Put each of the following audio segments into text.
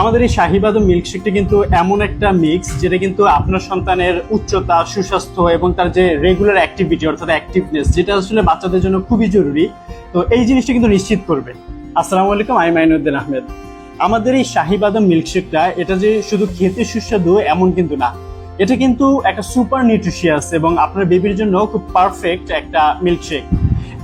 আমাদের এই শাহিবাদম মিল্কশেকটা কিন্তু এমন একটা মিক্স যেটা কিন্তু আপনার সন্তানের উচ্চতা, সুস্বাস্থ্য এবং তার যে রেগুলার অ্যাক্টিভিটি অর্থাৎ অ্যাক্টিভনেস যেটা আসলে বাচ্চাদের জন্য খুবই জরুরি। তো এই জিনিসটা কিন্তু নিশ্চিত করবে। আসসালামু আলাইকুম, আমি মাইনুদ্দিন আহমেদ। আমাদের এই শাহিবাদম মিল্কশেকটা এটা যে শুধু খেতে সুস্বাদু এমন কিন্তু না। এটা কিন্তু একটা সুপার নিউট্রিশিয়াস এবং আপনার বেবির জন্য খুব পারফেক্ট একটা মিল্কশেক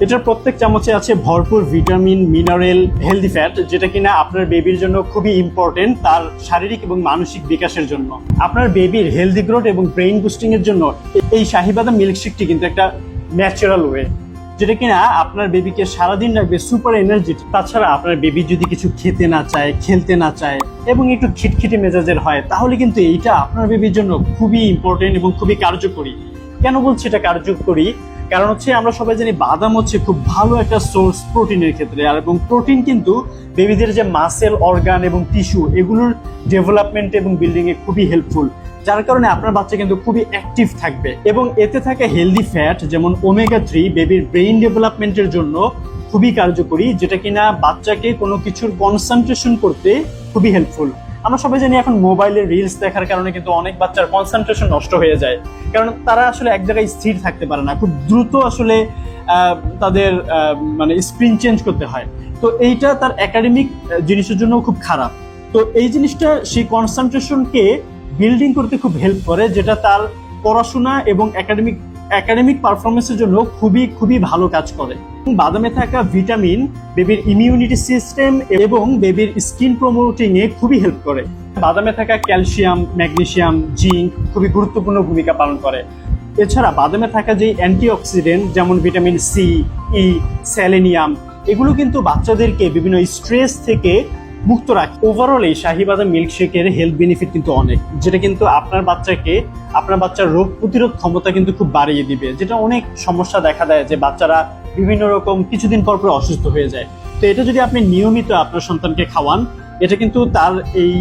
এটার প্রত্যেক চামচে আছে ভরপুর ভিটামিন, মিনারেল হেলদি ফ্যাট যেটা কিনা আপনার বেবির জন্য খুবই ইম্পর্টেন্ট তার শারীরিক এবং মানসিক বিকাশের জন্য। আপনার বেবির হেলদি গ্রোথ এবং ব্রেইন বুস্টিং এর জন্য এই শাহিবাদাম মিল্কশেকটি কিন্তু একটা ন্যাচারাল ওয়ে যেটা কিনা আপনার বেবিকে সারাদিন রাখবে সুপার এনার্জি তাছাড়া আপনার বেবি যদি কিছু খেতে না চায়, খেলতে না চায়, এবং একটু খিটখিটে মেজাজের হয়, তাহলে কিন্তু এইটা আপনার বেবির জন্য খুবই ইম্পর্টেন্ট এবং খুবই কার্যকরী। কেন বলছি এটা কার্যকরী? কারণ হচ্ছে আমরা সবাই জানি বাদাম হচ্ছে খুব ভালো একটা সোর্স প্রোটিনের ক্ষেত্রে, আর এবং প্রোটিন কিন্তু বেবিদের যে মাসেল অর্গান এবং টিস্যু এগুলোর ডেভেলপমেন্ট এবং বিল্ডিং এ খুবই হেল্পফুল যার কারণে আপনার বাচ্চা কিন্তু খুবই অ্যাক্টিভ থাকবে। এবং এতে থাকে হেলদি ফ্যাট যেমন ওমেগা থ্রি বেবির ব্রেইন ডেভেলপমেন্টের জন্য খুবই কার্যকরী, যেটা কিনা বাচ্চাকে কোনো কিছুর কনসেন্ট্রেশন করতে খুবই হেল্পফুল আমরা সবাই জানি এখন মোবাইলে রিলস দেখার কারণে কিন্তু অনেক বাচ্চার কনসেন্ট্রেশন নষ্ট হয়ে যায়। কারণ তারা আসলে এক জায়গায় স্থির থাকতে পারে না, খুব দ্রুত আসলে তাদের মানে স্ক্রিন চেঞ্জ করতে হয়। তো এইটা তার একাডেমিক জিনিসের জন্য খুব খারাপ। তো এই জিনিসটা সেই কনসেন্ট্রেশনকে বিল্ডিং করতে খুব হেল্প করে, যেটা তার পড়াশোনা এবং একাডেমিক একাডেমিক পারফরমেন্সের জন্য খুবই খুবই ভালো কাজ করে। বাদামে থাকা ভিটামিন বেবির ইমিউনিটি সিস্টেম এবং বেবির স্কিন প্রমোটিং এ খুবই হেল্প করে। বাদামে থাকা ক্যালসিয়াম ম্যাগনেসিয়াম জিঙ্ক খুবই গুরুত্বপূর্ণ ভূমিকা পালন করে। এছাড়া বাদামে থাকা যে অ্যান্টিঅক্সিডেন্ট যেমন ভিটামিন সি ই স্যালেনিয়াম এগুলো কিন্তু বাচ্চাদেরকে বিভিন্ন স্ট্রেস থেকে মুক্ত রাখে। ওভারঅল এই শাহি বাদাম মিল্কশেকের হেলথ বেনিফিট কিন্তু অনেক, যেটা কিন্তু আপনার বাচ্চাকে, আপনার বাচ্চার রোগ প্রতিরোধ ক্ষমতা কিন্তু খুব বাড়িয়ে দিবে, যেটা অনেক সমস্যা দেখা দেয় যে বাচ্চারা বিভিন্ন রকম কিছুদিন পর পর অসুস্থ হয়ে যায়। তো এটা যদি আপনি নিয়মিত আপনার সন্তানকে খাওয়ান, এটা কিন্তু তার এই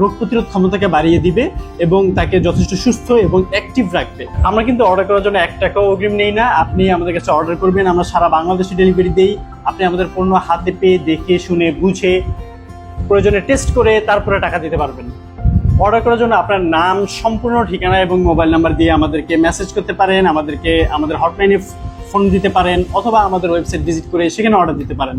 রোগ প্রতিরোধ ক্ষমতাকে বাড়িয়ে দিবে এবং তাকে যথেষ্ট সুস্থ এবং অ্যাক্টিভ রাখবে। আমরা কিন্তু অর্ডার করার জন্য এক টাকাও অগ্রিম নেই না। আপনি আমাদের কাছে অর্ডার করবেন, আমরা সারা বাংলাদেশে ডেলিভারি দেই। আপনি আমাদের পণ্য হাতে পেয়ে দেখে, শুনে, বুঝে প্রয়োজনে টেস্ট করে তারপরে টাকা দিতে পারবেন। অর্ডার করার জন্য আপনার নাম, সম্পূর্ণ ঠিকানা এবং মোবাইল নাম্বার দিয়ে আমাদেরকে মেসেজ করতে পারেন, আমাদেরকে, আমাদের হটলাইনে ফোন দিতে পারেন, অথবা আমাদের ওয়েবসাইট ভিজিট করে সেখানে অর্ডার দিতে পারেন।